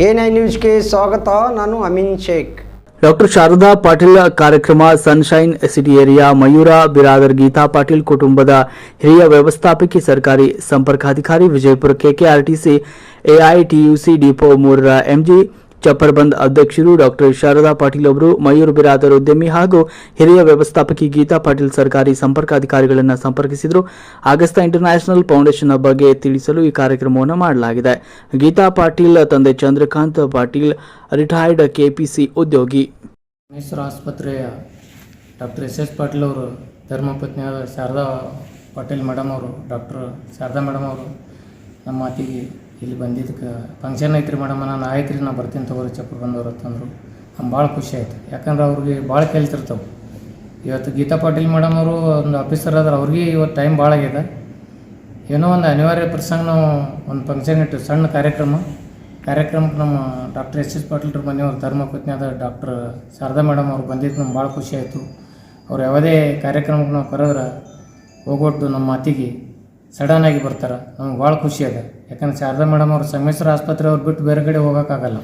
N I ನ್ಯೂಸ್ಗೆ ಸ್ವಾಗತ ನಾನು ಅಮೀನ್ ಶೇಖ್ ಡಾಕ್ಟರ್ ಶಾರದಾ ಪಾಟೀಲ್ ಕಾರ್ಯಕ್ರಮ sunshine city area Mayura Biradar Geeta Patil ಕುಟುಂಬದ ಹಿರಿಯ ವ್ಯವಸ್ಥಾಪಕಿ ಸರ್ಕಾರಿ ಸಂಪರ್ಕಾಧಿಕಾರಿ ವಿಜಯಪುರ ಕೆಕೆಆರ್ಟಿಸಿ ಎಐಟಿಯುಸಿ ಡಿಪೋ ಮೂರರ ಎಂಜಿ ಚಪ್ಪರ್ಬಂದ್ ಅಧ್ಯಕ್ಷರು ಡಾಕ್ಟರ್ ಶಾರದಾ ಪಾಟೀಲ್ ಅವರು, ಮಯೂರ್ ಬಿರಾದರ್ ಉದ್ಯಮಿ ಹಾಗೂ ಹಿರಿಯ ವ್ಯವಸ್ಥಾಪಕಿ ಗೀತಾ ಪಾಟೀಲ್ ಸರ್ಕಾರಿ ಸಂಪರ್ಕಾಧಿಕಾರಿಗಳನ್ನು ಸಂಪರ್ಕಿಸಿದರು. ಆಗಸ್ತಾ ಇಂಟರ್ನ್ಯಾಷನಲ್ ಫೌಂಡೇಶನ್ ಬಗ್ಗೆ ತಿಳಿಸಲು ಈ ಕಾರ್ಯಕ್ರಮವನ್ನು ಮಾಡಲಾಗಿದೆ. ಗೀತಾ ಪಾಟೀಲ್, ತಂದೆ ಚಂದ್ರಕಾಂತ್ ಪಾಟೀಲ್, ರಿಟೈರ್ಡ್ ಕೆಪಿಸಿ ಉದ್ಯೋಗಿ. ಆಸ್ಪತ್ರೆಯ ಡಾಕ್ಟರ್ ಎಸ್ ಎಸ್ ಪಾಟೀಲ್ ಅವರು ಧರ್ಮಪತ್ನಿಯಾದ ಶಾರದಾ ಪಾಟೀಲ್ ಮೇಡಮ್ ಅವರು, ಡಾಕ್ಟರ್ ಶಾರದಾ ಮೇಡಮ್ ಅವರು, ನಮ್ಮ ಮಾತಿಗೆ ಇಲ್ಲಿ ಬಂದಿದ್ದಕ್ಕೆ ಫಂಕ್ಷನ್ ಐತ್ರಿ ಮೇಡಮ್ ನಾನು ಆಯ್ತು ರೀ ನಾ ಬರ್ತೀನಿ ತಗೋರಿ ಚಪ್ಪರ್ ಬಂದವರು ಅಂತಂದರು. ನಮ್ಗೆ ಭಾಳ ಖುಷಿ ಆಯ್ತು. ಯಾಕಂದ್ರೆ ಅವ್ರಿಗೆ ಭಾಳ ಕೆಲ್ತಿರ್ತವೆ ಇವತ್ತು ಗೀತಾ ಪಾಟೀಲ್ ಮೇಡಮ್ ಅವರು ಒಂದು ಆಫೀಸರ್ ಆದ್ರೆ ಅವ್ರಿಗೆ ಇವತ್ತು ಟೈಮ್ ಭಾಳ ಆಗಿದೆ ಏನೋ ಒಂದು ಅನಿವಾರ್ಯ ಪ್ರಸಂಗ ನಾವು ಒಂದು ಫಂಕ್ಷನ್ ಇಟ್ಟು ಸಣ್ಣ ಕಾರ್ಯಕ್ರಮ. ಕಾರ್ಯಕ್ರಮಕ್ಕೆ ನಮ್ಮ ಡಾಕ್ಟರ್ ಎಸ್ ಎಸ್ ಪಾಟೀಲ್ರ ಮನೆಯವ್ರು, ಧರ್ಮಪತ್ನಿಯಾದ ಡಾಕ್ಟರ್ ಶಾರದಾ ಮೇಡಮ್ ಅವ್ರು ಬಂದಿದ್ದು ನಮ್ಗೆ ಭಾಳ ಖುಷಿ ಆಯಿತು. ಅವ್ರು ಯಾವುದೇ ಕಾರ್ಯಕ್ರಮಕ್ಕೆ ನಾವು ಕರೆದ್ರೆ ಹೋಗೊಟ್ಟು ನಮ್ಮ ಮಾತಿಗೆ ಸಡನ್ ಆಗಿ ಬರ್ತಾರೆ. ನಮ್ಗೆ ಭಾಳ ಖುಷಿ ಅದ. ಯಾಕಂದ್ರೆ ಶಾರದಾ ಮೇಡಮ್ ಅವ್ರು ಸಂಗಮೇಶ್ವರ ಆಸ್ಪತ್ರೆ ಅವ್ರು ಬಿಟ್ಟು ಬೇರೆ ಕಡೆ ಹೋಗೋಕ್ಕಾಗಲ್ಲ.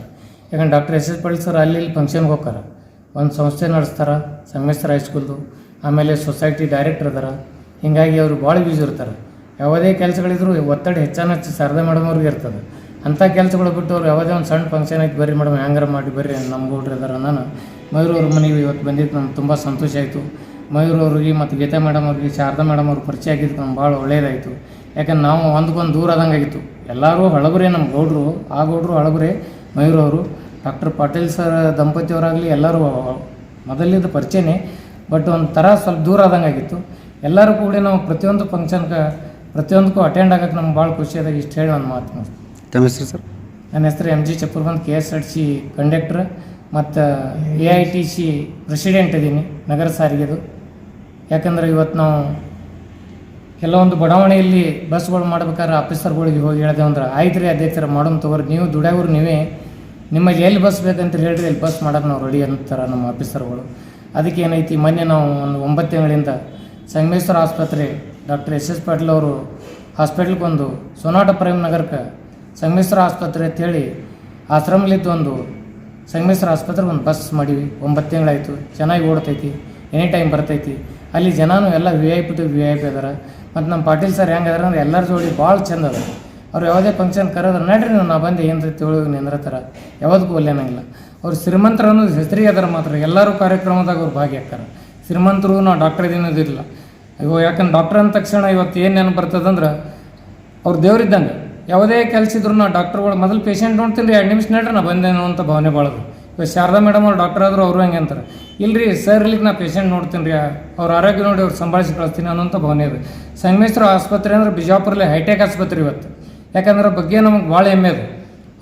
ಯಾಕಂದ್ರೆ doctor S S Palli sir ಅಲ್ಲಿ ಇಲ್ಲಿ ಫಂಕ್ಷನ್ಗೆ ಹೋಗ್ತಾರೆ. ಒಂದು ಸಂಸ್ಥೆ ನಡೆಸ್ತಾರೆ ಸಂಗಮೇಶ್ವರ ಹೈಸ್ಕೂಲ್ದು ಆಮೇಲೆ ಸೊಸೈಟಿ ಡೈರೆಕ್ಟರ್ ಅದಾರ. ಹೀಗಾಗಿ ಅವರು ಭಾಳ ಬ್ಯೂಸ್ ಇರ್ತಾರೆ. ಯಾವುದೇ ಕೆಲಸಗಳಿದ್ರು ಒತ್ತಡ ಹೆಚ್ಚಾನ ಹೆಚ್ಚು ಶಾರದಾ ಮೇಡಮ್ ಅವ್ರಿಗೆ ಇರ್ತದೆ. ಅಂಥ ಕೆಲಸಗಳು ಬಿಟ್ಟು ಅವ್ರು ಯಾವುದೇ ಒಂದು ಸಣ್ಣ ಫಂಕ್ಷನ್ ಐತೆ, ಬರ್ರಿ ಮೇಡಮ್ ಹ್ಯಾಂಗಾರ ಮಾಡಿ ಬರ್ರಿ ನಮ್ಮ ಹುಡ್ರಿ ಅದಾರ ನಾನು ಮಯೂರವ್ರ ಮನೆಗೆ ಇವತ್ತು ಬಂದಿದ್ದು ನಮ್ಗೆ ತುಂಬ ಸಂತೋಷ ಆಯಿತು. ಮಯೂರ್ ಅವ್ರಿಗೆ ಮತ್ತು ಗೀತಾ ಮೇಡಮ್ ಅವ್ರಿಗೆ ಶಾರದಾ ಮೇಡಮ್ ಅವ್ರಿಗೆ ಪರಿಚಯ ಆಗಿದ್ದು ನಮ್ಗೆ ಭಾಳ ಒಳ್ಳೆಯದಾಯಿತು ಯಾಕಂದ್ರೆ ನಾವು ಒಂದಕ್ಕೊಂದು ದೂರ ಆದಂಗೆ ಆಗಿತ್ತು. ಎಲ್ಲರೂ ಹಳಬರೇ ನಮ್ಮ ಗೌಡ್ರು ಆ ಗೌಡ್ರು ಹಳಬರೇ ಮಯೂರ್ ಅವರು. ಡಾಕ್ಟರ್ ಪಾಟೀಲ್ ಸರ್ ದಂಪತಿಯವರಾಗಲಿ ಎಲ್ಲರೂ ಮೊದಲಿದ್ದ ಪರಿಚಯನೇ. ಬಟ್ ಒಂದು ಥರ ಸ್ವಲ್ಪ ದೂರ ಆದಂಗೆ ಆಗಿತ್ತು. ಎಲ್ಲರೂ ಕೂಡ ನಾವು ಪ್ರತಿಯೊಂದು ಫಂಕ್ಷನ್ಗೆ ಪ್ರತಿಯೊಂದಕ್ಕೂ ಅಟೆಂಡ್ ಆಗಕ್ಕೆ ನಮ್ಗೆ ಭಾಳ ಖುಷಿ ಅದಾಗ ಇಷ್ಟು ಹೇಳಿ ಒಂದು ಮಾತು. ತಮ್ಮ ಹೆಸರು ಸರ್ ನನ್ನ ಹೆಸರು M G Chapparband K S R C conductor ಮತ್ತು A I T C president ಇದ್ದೀನಿ ನಗರ ಸಾರಿಗೆದು ಯಾಕಂದ್ರೆ ಇವತ್ತು ನಾವು ಕೆಲವೊಂದು ಬಡಾವಣೆಯಲ್ಲಿ ಬಸ್ಗಳು ಮಾಡ್ಬೇಕಾದ್ರೆ ಆಫೀಸರ್ಗಳಿಗೆ ಹೋಗಿ ಹೇಳಿದೆವು ಅಂದ್ರೆ, ಆಯ್ತು ರೀ ಅಧ್ಯಕ್ಷರ ಮಾಡೋಣ ತಗೋರಿ, ನೀವು ದುಡ್ಯಾವ್ರು ನೀವೇ, ನಿಮಗೆ ಎಲ್ಲಿ ಬಸ್ ಬೇಕಂತ ಹೇಳ್ರಿ ಅಲ್ಲಿ ಬಸ್ ಮಾಡೋಕೆ ನಾವು ರೆಡಿ ಅಂತಾರೆ ನಮ್ಮ ಆಫೀಸರ್ಗಳು. ಅದಕ್ಕೆ ಏನೈತಿ, ಮೊನ್ನೆ ನಾವು ಒಂದು ಒಂಬತ್ತು ತಿಂಗಳಿಂದ ಸಂಗಮೇಶ್ವರ ಆಸ್ಪತ್ರೆ ಡಾಕ್ಟರ್ ಎಸ್ ಎಸ್ ಪಾಟೀಲ್ ಅವರು ಹಾಸ್ಪಿಟ್ಲ್ಗೆ ಬಂದು ಸೋನಾಟ ಪ್ರೇಮ್ ನಗರಕ್ಕೆ ಸಂಗಮೇಶ್ವರ ಆಸ್ಪತ್ರೆ ಅಂತೇಳಿ ಆಶ್ರಮಲಿದ್ದು ಒಂದು ಸಂಗಮೇಶ್ವರ ಆಸ್ಪತ್ರೆಗೆ ಒಂದು ಬಸ್ ಮಾಡೀವಿ. ಒಂಬತ್ತು ತಿಂಗಳಾಯಿತು. ಚೆನ್ನಾಗಿ ಓಡ್ತೈತಿ. ಎನಿ ಟೈಮ್ ಬರ್ತೈತಿ. ಅಲ್ಲಿ ಜನನೂ ಎಲ್ಲ V I P to V I P ಅದಾರ ಮತ್ತು ನಮ್ಮ ಪಾಟೀಲ್ ಸರ್ ಹೆಂಗೆ ಅದಾರ ಅಂದ್ರೆ ಎಲ್ಲರ ಜೋಡಿ ಭಾಳ ಚಂದ ಅದ ಅವ್ರು ಯಾವುದೇ ಫಂಕ್ಷನ್ ಕರೆದ್ರೆ, ನಡ್ರಿ ನಾ ಬಂದು ಏನು ರೀತಿ ಒಳಗೆ ನಿಂದ್ರತಾರ. ಯಾವ್ದಕ್ಕೂ ಒಲ್ಲೇನಾಗಿಲ್ಲ. ಅವ್ರು ಶ್ರೀಮಂತರು ಅನ್ನೋದು ಹೆಸರಿಗೆ ಅದಾರ ಮಾತ್ರ. ಎಲ್ಲರೂ ಕಾರ್ಯಕ್ರಮದಾಗ ಅವ್ರು ಭಾಗಿಯಾಗ್ತಾರೆ ಶ್ರೀಮಂತರು ನಾವು ಡಾಕ್ಟರ್ ಇದಿಲ್ಲ ಇವಾಗ ಯಾಕಂದ್ರೆ ಡಾಕ್ಟರ್ ಅಂದ ತಕ್ಷಣ ಇವತ್ತು ಏನು ನೆನಪು ಬರ್ತದಂದ್ರೆ ಅವ್ರು ದೇವ್ರಿದ್ದಂಗೆ ಯಾವುದೇ ಕೆಲಸ ಇದ್ರು ನಾ ಡಾಕ್ಟರ್ಗಳು ಮೊದಲು ಪೇಷಂಟ್ ನೋಡ್ತೀನಿ ರೀ ಎರಡು ನಿಮಿಷ ನಡ್ರಿ ನಾ ಬಂದೇನೋ ಅಂತ ಭಾವನೆ ಇವಾಗ ಶಾರದಾ ಮೇಡಮ್ ಅವ್ರು ಡಾಕ್ಟರ್ ಆದರೂ ಅವರು ಹಂಗೆ ಅಂತಾರೆ. ಇಲ್ರಿ ಸರ್ ಇಲ್ಲಿಗೆ ನಾ ಪೇಷಂಟ್ ನೋಡ್ತೀನಿ ರೀ. ಅವ್ರ ಆರೋಗ್ಯ ನೋಡಿ ಅವ್ರು ಸಂಭಾಳಿಸಿ ಕಳಿಸ್ತೀನಿ ಅನ್ನೋಂಥ ಭಾವನೆ ಇದೆ. ಸಂಗಮೇಶ್ವರ ಆಸ್ಪತ್ರೆ ಅಂದ್ರೆ ಬಿಜಾಪುರಲ್ಲಿ ಹೈಟೆಕ್ ಆಸ್ಪತ್ರೆ ಇವತ್ತು. ಯಾಕಂದ್ರೆ ಬಗ್ಗೆ ನಮಗೆ ಭಾಳ ಹೆಮ್ಮೆ ಅದು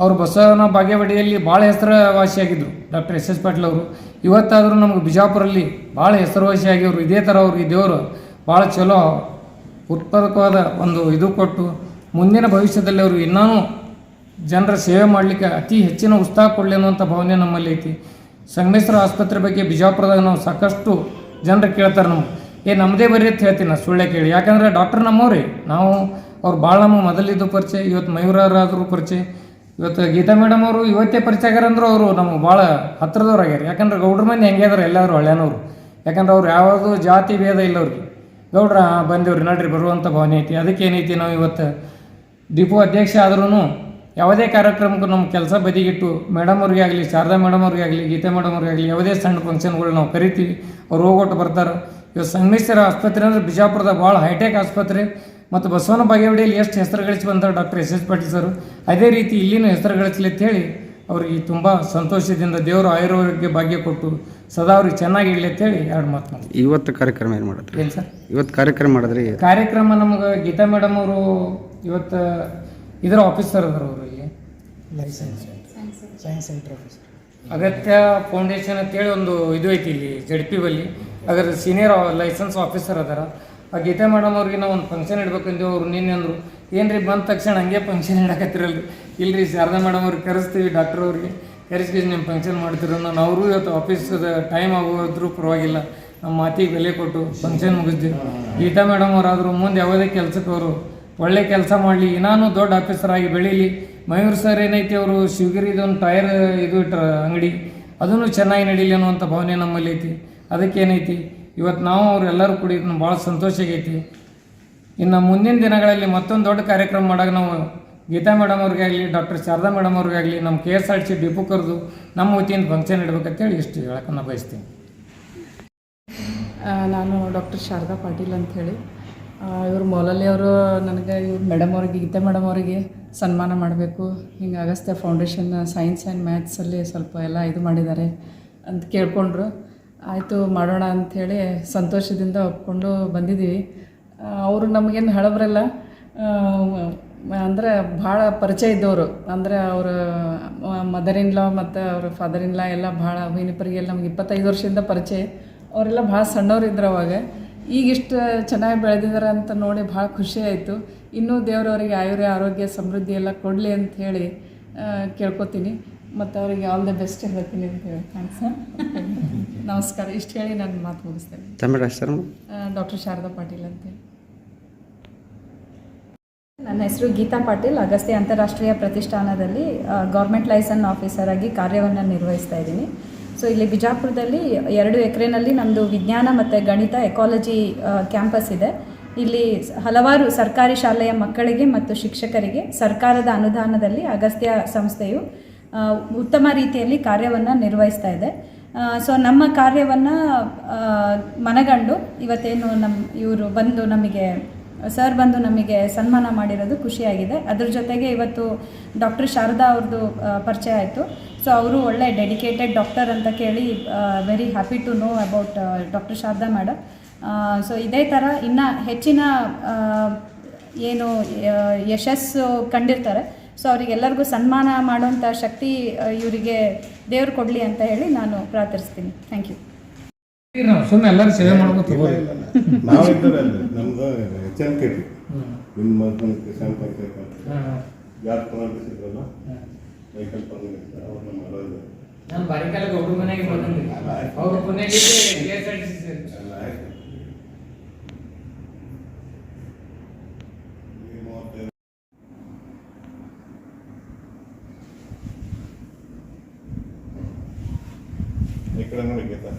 ಅವರು ಬಸವನ ಬಾಗೇವಾಡಿಯಲ್ಲಿ ಭಾಳ ಹೆಸರುವಾಸಿಯಾಗಿದ್ದರು ಡಾಕ್ಟರ್ ಎಸ್ ಎಸ್ ಪಾಟೀಲ್ ಅವರು. ಇವತ್ತಾದರೂ ನಮಗೆ ಬಿಜಾಪುರಲ್ಲಿ ಭಾಳ ಹೆಸರುವಾಸಿಯಾಗಿ ಅವರು ಇದೇ ಥರ ಅವ್ರಿಗೆ ದೇವರು ಭಾಳ ಚಲೋ ಉತ್ಪಾದಕವಾದ ಒಂದು ಇದು ಕೊಟ್ಟು ಮುಂದಿನ ಭವಿಷ್ಯದಲ್ಲಿ ಅವರು ಇನ್ನೂ ಜನರ ಸೇವೆ ಮಾಡಲಿಕ್ಕೆ ಅತಿ ಹೆಚ್ಚಿನ ಉತ್ಸಾಹ ಕೊಡಲಿ ಅನ್ನುವಂಥ ಭಾವನೆ ನಮ್ಮಲ್ಲಿ ಐತಿ. ಸಂಗಮೇಶ್ವರ ಆಸ್ಪತ್ರೆ ಬಗ್ಗೆ ಬಿಜಾಪುರದಾಗ ನಾವು ಸಾಕಷ್ಟು ಜನರು ಕೇಳ್ತಾರೆ ನಮ್ಗೆ. ಏ ನಮ್ಮದೇ ಬರೀ ಅಂತ ಹೇಳ್ತೀನಿ ನಾನು ಸುಳ್ಳೆ ಕೇಳಿ. ಯಾಕಂದ್ರೆ ಡಾಕ್ಟರ್ ನಮ್ಮವ್ರಿ. ನಾವು ಅವ್ರು ಭಾಳ ನಮ್ಮ ಮೊದಲಿದ್ದು ಪರಿಚಯ, ಇವತ್ತು ಮಯೂರಾದರೂ ಪರಿಚಯ, ಇವತ್ತು ಗೀತಾ ಮೇಡಮ್ ಅವರು ಇವತ್ತೇ ಪರಿಚಯ ಆಗ್ಯಾರ ಅಂದ್ರೆ ಅವರು ನಮಗೆ ಭಾಳ ಹತ್ರದವ್ರು ಆಗ್ಯಾರ. ಯಾಕಂದ್ರೆ ಗೌಡ್ರ ಮಂದಿ ಹೆಂಗೆ ಎಲ್ಲರೂ ಹಳ್ಳ್ಯಾನವ್ರು ಯಾಕಂದ್ರೆ ಅವ್ರು ಯಾವುದು ಜಾತಿ ಭೇದ ಇಲ್ಲ ಅವ್ರಿಗೆ ಗೌಡ್ರ ಬಂದೇವ್ರಿ ನಡ್ರಿ ಬರುವಂಥ ಭಾವನೆ ಐತಿ. ಅದಕ್ಕೆ ಏನೈತಿ ನಾವು ಇವತ್ತು ಡಿಪೋ ಅಧ್ಯಕ್ಷ ಆದ್ರೂ ಯಾವುದೇ ಕಾರ್ಯಕ್ರಮಕ್ಕೂ ನಮ್ಮ ಕೆಲಸ ಬದಿಗಿಟ್ಟು ಮೇಡಮ್ ಅವ್ರಿಗೆ ಆಗಲಿ ಶಾರದಾ ಮೇಡಮ್ ಅವ್ರಿಗೆ ಆಗಲಿ ಗೀತಾ ಮೇಡಮ್ ಅವ್ರಿಗೆ ಆಗಲಿ ಯಾವುದೇ ಸಣ್ಣ ಫಂಕ್ಷನ್ಗಳು ನಾವು ಕರಿತೀವಿ. ಅವ್ರು ಹೋಗೋಟ್ಟು ಬರ್ತಾರೆ. ಇವತ್ತು ಸಂಗಮೇಶ್ವರ ಆಸ್ಪತ್ರೆ ಅಂದರೆ ಬಿಜಾಪುರದ ಭಾಳ ಹೈಟೆಕ್ ಆಸ್ಪತ್ರೆ. ಮತ್ತು ಬಸವನ ಬಾಗೇವಾಡಿಯಲ್ಲಿ ಎಷ್ಟು ಹೆಸರು ಗಳಿಸಿ ಬಂದ doctor S S Patil sir. ಅದೇ ರೀತಿ ಇಲ್ಲಿನೂ ಹೆಸರು ಗಳಿಸಲಿ ಅಂತೇಳಿ ಅವ್ರಿಗೆ ತುಂಬ ಸಂತೋಷದಿಂದ ದೇವರು ಆಯುರ್ವೇದಕ್ಕೆ ಭಾಗ್ಯ ಕೊಟ್ಟು ಸದಾ ಅವ್ರಿಗೆ ಚೆನ್ನಾಗಿ ಇಡಲಿ ಅಂತೇಳಿ ಎರಡು ಮಾತು ಇವತ್ತು ಕಾರ್ಯಕ್ರಮ ಏನು ಮಾಡಿದ್ರಿ ಏನು ಸರ್? ಇವತ್ತು ಕಾರ್ಯಕ್ರಮ ಮಾಡಿದ್ರಿ? ಕಾರ್ಯಕ್ರಮ ನಮ್ಗೆ ಗೀತಾ ಮೇಡಮ್ ಅವರು ಇವತ್ತು ಇದರ ಆಫೀಸರ್ ಅದರವರು ಅವರು. ಇಲ್ಲಿ ಅಗತ್ಯ ಫೌಂಡೇಶನ್ ಅಂತೇಳಿ ಒಂದು ಇದು ಐತಿ ಇಲ್ಲಿ ಜಡ್ ಪಿ ಬಲ್ಲಿ. ಅದರ ಸೀನಿಯರ್ ಲೈಸೆನ್ಸ್ ಆಫೀಸರ್ ಅದಾರ. ಆ ಗೀತಾ ಮೇಡಮ್ ಅವ್ರಿಗೆ ನಾವು ಒಂದು ಫಂಕ್ಷನ್ ಇಡ್ಬೇಕಂದೇವು ಅವ್ರು ನಿನ್ನೆ ಅಂದರು, ಏನ್ರಿ ಬಂದ ತಕ್ಷಣ ಹಂಗೆ ಫಂಕ್ಷನ್ ಇಡಕತ್ತಿರಲ್ರಿ? ಇಲ್ರಿ, ಶಾರದಾ ಮೇಡಮ್ ಅವ್ರಿಗೆ ಕರೆಸ್ತೀವಿ ಡಾಕ್ಟರ್ ಅವ್ರಿಗೆ. ಕರೆಸ್ಕೇಜ್ ನಿಮ್ಮ ಫಂಕ್ಷನ್ ಮಾಡ್ತಿರೋ ನಾನು ಅವರು ಇವತ್ತು ಆಫೀಸದ ಟೈಮ್ ಆಗೋದ್ರೂ ಪರವಾಗಿಲ್ಲ. ನಮ್ಮ ಮಾತಿಗೆ ಬೆಲೆ ಕೊಟ್ಟು ಫಂಕ್ಷನ್ ಮುಗಿಸ್ತೀವಿ ಗೀತಾ ಮೇಡಮ್ ಅವರಾದರೂ, ಮುಂದೆ ಯಾವುದೇ ಕೆಲಸಕ್ಕೆ ಅವರು ಒಳ್ಳೆ ಕೆಲಸ ಮಾಡಲಿ, ಇನ್ನೂ ದೊಡ್ಡ ಆಫೀಸರ್ ಆಗಿ ಬೆಳೀಲಿ. ಮಯೂರ್ ಸರ್ ಏನೈತಿ ಅವರು ಶಿವಗಿರಿದೊಂದು ಟೈರ್ ಇದು ಇಟ್ರ ಅಂಗಡಿ ಅದನ್ನು ಚೆನ್ನಾಗಿ ನಡೀಲಿ ಅನ್ನುವಂಥ ಭಾವನೆ ನಮ್ಮಲ್ಲಿ ಐತಿ. ಅದಕ್ಕೇನೈತಿ ಇವತ್ತು ನಾವು ಅವರೆಲ್ಲರೂ ಕೂಡಿ ಭಾಳ ಸಂತೋಷ ಆಗೈತಿ. ಇನ್ನು ಮುಂದಿನ ದಿನಗಳಲ್ಲಿ ಮತ್ತೊಂದು ದೊಡ್ಡ ಕಾರ್ಯಕ್ರಮ ಮಾಡಾಗ ನಾವು ಗೀತಾ ಮೇಡಮ್ ಅವ್ರಿಗಾಗಲಿ, ಡಾಕ್ಟರ್ ಶಾರದಾ ಮೇಡಮ್ ಅವ್ರಿಗಾಗಲಿ ನಮ್ಮ K S R C depot ಕರೆದು ನಮ್ಮ ವತಿಯಿಂದ ಫಂಕ್ಷನ್ ಇಡ್ಬೇಕಂತೇಳಿ ಇಷ್ಟು ಹೇಳಕ್ಕೆ ನಾನು ಬಯಸ್ತೀನಿ ನಾನು ಡಾಕ್ಟರ್ ಶಾರದಾ ಪಾಟೀಲ್ ಅಂಥೇಳಿ ಇವರು ಮೊಲಲ್ಲಿ ಅವರು ನನಗೆ ಇವ್ರು ಮೇಡಮ್ ಅವರಿಗೆ, ಗೀತಾ ಮೇಡಮ್ ಅವರಿಗೆ ಸನ್ಮಾನ ಮಾಡಬೇಕು. ಹಿಂಗೆ ಅಗಸ್ತ್ಯ ಫೌಂಡೇಶನ್ ಸೈನ್ಸ್ ಆ್ಯಂಡ್ ಮ್ಯಾಥ್ಸಲ್ಲಿ ಸ್ವಲ್ಪ ಎಲ್ಲ ಇದು ಮಾಡಿದ್ದಾರೆ ಅಂತ ಕೇಳ್ಕೊಂಡ್ರು. ಆಯಿತು ಮಾಡೋಣ ಅಂಥೇಳಿ ಸಂತೋಷದಿಂದ ಒಪ್ಕೊಂಡು ಬಂದಿದ್ದೀವಿ. ಅವರು ನಮಗೇನು ಹಳಬ್ರಲ್ಲ ಅಂದರೆ ಭಾಳ ಪರಿಚಯ ಇದ್ದವರು. ಅಂದರೆ ಅವರು ಮದರ್ ಇನ್ ಲಾ ಮತ್ತು ಅವ್ರ ಫಾದರ್ ಇನ್ ಲಾ ಎಲ್ಲ ಭಾಳ ವಿನಿಪರಿಗೆಲ್ಲ ನಮ್ಗೆ ಇಪ್ಪತ್ತೈದು ವರ್ಷದಿಂದ ಪರಿಚಯ. ಅವರೆಲ್ಲ ಭಾಳ ಸಣ್ಣವ್ರು ಇದ್ರು ಅವಾಗ. ಈಗ ಇಷ್ಟು ಚೆನ್ನಾಗಿ ಬೆಳೆದಿದ್ದಾರೆ ಅಂತ ನೋಡಿ ಭಾಳ ಖುಷಿ ಆಯಿತು. ಇನ್ನೂ ದೇವರವರಿಗೆ ಆಯುರ್ಯ ಆರೋಗ್ಯ ಸಮೃದ್ಧಿ ಎಲ್ಲ ಕೊಡಲಿ ಅಂತ ಹೇಳಿ ಕೇಳ್ಕೊತೀನಿ. ಮತ್ತು ಅವರಿಗೆ ಆಲ್ ದ ಬೆಸ್ಟ್ ಹೇಳ್ತೀನಿ ಅಂತ ಹೇಳಿ ಥ್ಯಾಂಕ್ಸ್ ನಮಸ್ಕಾರ. ಇಷ್ಟು ಹೇಳಿ ನಾನು ಮಾತು ಮುಗಿಸ್ತೇನೆ. ಡಾಕ್ಟರ್ ಶಾರದಾ ಪಾಟೀಲ್ ಅಂತೇಳಿ ನನ್ನ ಹೆಸರು ಗೀತಾ ಪಾಟೀಲ್. ಅಗಸ್ತ್ಯ ಅಂತಾರಾಷ್ಟ್ರೀಯ ಪ್ರತಿಷ್ಠಾನದಲ್ಲಿ ಗೌರ್ಮೆಂಟ್ ಲೈಸನ್ ಆಫೀಸರ್ ಆಗಿ ಕಾರ್ಯವನ್ನು ನಿರ್ವಹಿಸ್ತಾ ಇದ್ದೀನಿ. ಸೊ ಇಲ್ಲಿ ಬಿಜಾಪುರದಲ್ಲಿ ಎರಡು ಎಕರೆನಲ್ಲಿ ನಮ್ಮದು ವಿಜ್ಞಾನ ಮತ್ತು ಗಣಿತ ಎಕಾಲಜಿ ಕ್ಯಾಂಪಸ್ ಇದೆ. ಇಲ್ಲಿ ಹಲವಾರು ಸರ್ಕಾರಿ ಶಾಲೆಯ ಮಕ್ಕಳಿಗೆ ಮತ್ತು ಶಿಕ್ಷಕರಿಗೆ ಸರ್ಕಾರದ ಅನುದಾನದಲ್ಲಿ ಅಗಸ್ತ್ಯ ಸಂಸ್ಥೆಯು ಉತ್ತಮ ರೀತಿಯಲ್ಲಿ ಕಾರ್ಯವನ್ನು ನಿರ್ವಹಿಸ್ತಾ ಇದೆ. ಸೊ ನಮ್ಮ ಕಾರ್ಯವನ್ನು ಮನಗಂಡು ಇವತ್ತೇನು ನಮ್ಮ ಇವರು ಬಂದು ನಮಗೆ ಸರ್ ಬಂದು ನಮಗೆ ಸನ್ಮಾನ ಮಾಡಿರೋದು ಖುಷಿಯಾಗಿದೆ. ಅದ್ರ ಜೊತೆಗೆ ಇವತ್ತು ಡಾಕ್ಟರ್ ಶಾರದಾ ಅವ್ರದ್ದು ಪರಿಚಯ ಆಯಿತು. ಸೊ ಅವರು ಒಳ್ಳೆ ಡೆಡಿಕೇಟೆಡ್ ಡಾಕ್ಟರ್ ಅಂತ ಕೇಳಿ very happy to know about doctor Sharada madam so ಇದೇ ಥರ ಇನ್ನು ಹೆಚ್ಚಿನ ಏನು ಯಶಸ್ಸು ಕಂಡಿರ್ತಾರೆ. ಸೊ ಅವರಿಗೆಲ್ಲರಿಗೂ ಸನ್ಮಾನ ಮಾಡುವಂಥ ಶಕ್ತಿ ಇವರಿಗೆ ದೇವ್ರು ಕೊಡಲಿ ಅಂತ ಹೇಳಿ ನಾನು ಪ್ರಾರ್ಥಿಸ್ತೀನಿ. ಥ್ಯಾಂಕ್ ಯು ನಾವು ಸುಮ್ಮನೆ ಎಲ್ಲರೂ ಸೇವೆ ನಮ್ದು ಎಚ್ ಕೆ ನಿಮ್ಮ ಯಾರು ಪುನರ್ನಿಸಿದ್ರಲ್ಲ ವೆಹಿಕಲ್ ಪಂಚಾಯತ್ ಅವ್ರು ನಮ್ಮ ಮಾಡೋದು ನಾನು ಬಾರಿಕಾಲ ಗೌಡ್ರ ಮನೆಗೆ ಬಂದಿದ್ದೆ ಅವ್ರ ಮನೆಗೆ K S R T C ಎಲ್ಲ ಆಯ್ತು ಈ ಮೂವತ್ತೈದು ಈ ಕಡೆ ನೋಡಿ ಗೀತಾ